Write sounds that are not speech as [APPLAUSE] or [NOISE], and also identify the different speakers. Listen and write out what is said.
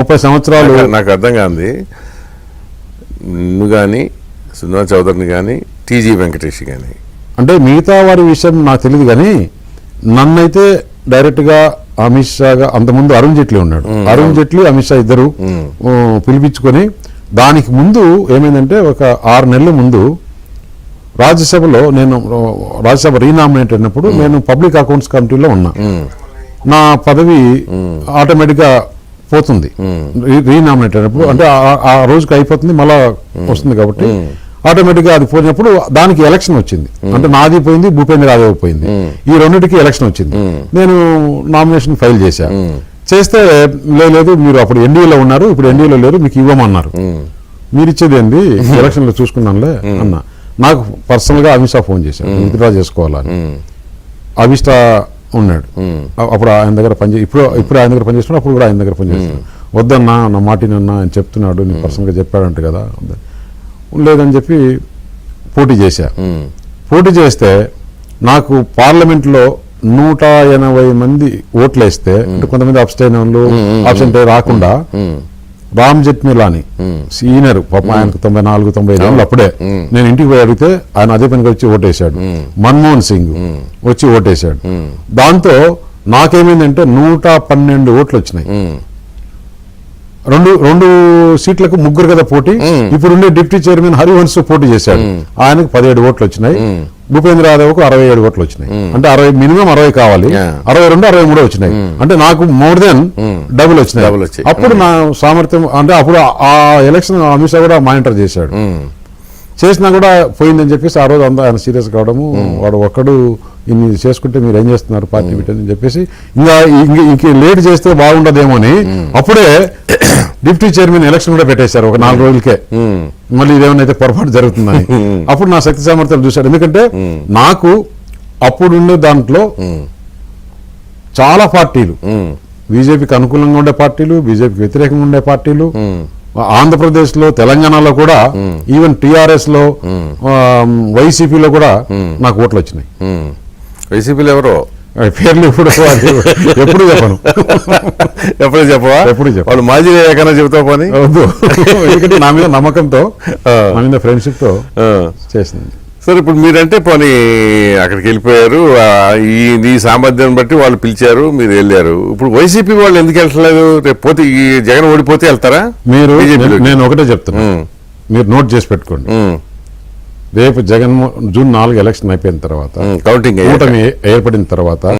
Speaker 1: ముప్పై సంవత్సరాలు
Speaker 2: నాకు- అర్థం కాంది నిన్ను కానీ సున్నా చౌదరిని కానీ టీజీ వెంకటేష్ కానీ
Speaker 1: అంటే మిగతా వారి విషయం నాకు తెలియదు కానీ నన్నైతే డైరెక్ట్గా అమిత్ షాగా అంతకుముందు అరుణ్ జైట్లీ ఉన్నాడు. అరుణ్ జైట్లీ అమిత్ షా ఇద్దరు పిలిపించుకొని దానికి ముందు ఏమైందంటే ఒక ఆరు నెలల ముందు రాజ్యసభలో నేను రాజ్యసభ రీనామినేట్ అయినప్పుడు నేను పబ్లిక్ అకౌంట్స్ కమిటీలో ఉన్నా. నా పదవి ఆటోమేటిక్గా పోతుంది. రీ- రీనామినేట్ అయినప్పుడు. అంటే ఆ- రోజుకి అయిపోతుంది మళ్ళా వస్తుంది కాబట్టి ఆటోమేటిక్గా అది పోయినప్పుడు దానికి ఎలక్షన్ వచ్చింది. అంటే నాది పోయింది భూపేంద్ర యాదవ్ పోయింది. ఈ రెండింటికి ఎలక్షన్ వచ్చింది. నేను నామినేషన్ ఫైల్ చేశా. చేస్తే "లే- లేదు మీరు అప్పుడు ఎన్డీఏలో ఉన్నారు ఇప్పుడు ఎన్డీఏలో లేరు మీకు ఇవ్వమన్నారు. మీరు ఇచ్చేది ఏంది ఎలక్షన్లో చూసుకున్నానులే అన్న. నాకు పర్సనల్గా అమిత్ షా ఫోన్ చేశాను విత్డ్రా చేసుకోవాలని. అవిష్ట ఉన్నాడు. అప్పుడు ఆయన దగ్గర పని ఇప్పుడు ఇప్పుడు ఆయన దగ్గర పనిచేస్తున్నాడు అప్పుడు కూడా ఆయన దగ్గర పనిచేస్తున్నాడు వద్దన్నా నా మాటినన్నా ఆయన చెప్తున్నాడు నేను పర్సనల్గా చెప్పాడంట కదా. లేదని చెప్పి పోటీ చేశా. పోటీ చేస్తే నాకు పార్లమెంట్లో నూట ఎనభై మంది ఓట్లు వేస్తే కొంతమంది అబ్స్టైన్ వాళ్ళు ఆప్షన్ రాకుండా రామ్ జెట్మిలాని సీనియర్ పాప ఆయనకు తొంభై నాలుగు తొంభై ఐదు ఏళ్ళు అప్పుడే నేను ఇంటికి పోయి అడిగితే ఆయన అదే పనికి వచ్చి ఓటేశాడు. మన్మోహన్ సింగ్ వచ్చి ఓటేశాడు. దాంతో నాకేమైందంటే నూట పన్నెండు ఓట్లు వచ్చినాయి. రెండు రెండు సీట్లకు ముగ్గురు కదా పోటీ. ఇప్పుడు ఉండే డిప్యూటీ చైర్మన్ హరివంశ్ పోటీ చేశాడు. ఆయనకు పదిహేడు ఓట్లు వచ్చినాయి. భూపేంద్ర యాదవ్కు అరవై ఏడు ఓట్లు వచ్చినాయి. అంటే అరవై మినిమం అరవై కావాలి. అరవై రెండు అరవై మూడు వచ్చినాయి. అంటే నాకు మోర్ దెన్ డబుల్ వచ్చినాయి. అప్పుడు నా సామర్థ్యం అంటే అప్పుడు ఆ ఎలక్షన్ అమిత్ షా కూడా మానిటర్ చేశాడు. చేసినా కూడా పోయిందని చెప్పేసి ఆ రోజు అంతా ఆయన సీరియస్ కావడము. వాడు ఒక్కడు ఇన్ని చేసుకుంటే మీరు ఏం చేస్తున్నారు పార్టీ పెట్టని చెప్పేసి ఇంకా ఇంక- లేట్ చేస్తే బాగుండదేమో అని అప్పుడే [COUGHS] డిప్యూటీ చైర్మన్ ఎలక్షన్ కూడా పెట్టేశారు ఒక నాలుగు రోజులకే. మళ్ళీ ఇదేమైనా అయితే పొరపాటు జరుగుతుందని. అప్పుడు నా శక్తి సామర్థ్యాలు చూశాడు ఎందుకంటే నాకు అప్పుడు ఉండే దాంట్లో చాలా పార్టీలు. బీజేపీకి అనుకూలంగా ఉండే పార్టీలు బీజేపీకి వ్యతిరేకంగా ఉండే పార్టీలు. ఆంధ్రప్రదేశ్లో తెలంగాణలో కూడా ఈవెన్ టిఆర్ఎస్లో వైసీపీలో కూడా నాకు ఓట్లు వచ్చినాయి
Speaker 2: వైసీపీలో ఎవరో?
Speaker 1: పేర్లు ఇప్పుడు ఎప్పుడు చెప్పను.
Speaker 2: ఎప్పుడు చెప్పవా?
Speaker 1: ఎప్పుడు చెప్పను.
Speaker 2: వాళ్ళు మాజీ ఎక్కడైనా చెబుతావు పని.
Speaker 1: వద్దు. ఎందుకంటే నా మీద నమ్మకంతో. నా మీద ఫ్రెండ్షిప్తో
Speaker 2: ఆ.
Speaker 1: చేసింది.
Speaker 2: సరే ఇప్పుడు మీరంటే పోనీ అక్కడికి వెళ్ళిపోయారు ఈ నీ సామర్థ్యం బట్టి వాళ్ళు పిలిచారు మీరు వెళ్ళారు ఇప్పుడు వైసీపీ వాళ్ళు ఎందుకు వెళ్ళట్లేదు రేపు పోతే ఈ జగన్ ఓడిపోతే వెళ్తారా
Speaker 1: మీరు. నేను ఒకటే చెప్తున్నా
Speaker 2: ఉమ్.
Speaker 1: మీరు నోట్ చేసి పెట్టుకోండి. రేపు జగన్మో జూన్ నాలుగు ఎలక్షన్ అయిపోయిన తర్వాత.
Speaker 2: కౌంటింగ్
Speaker 1: ఏర్పడిన తర్వాత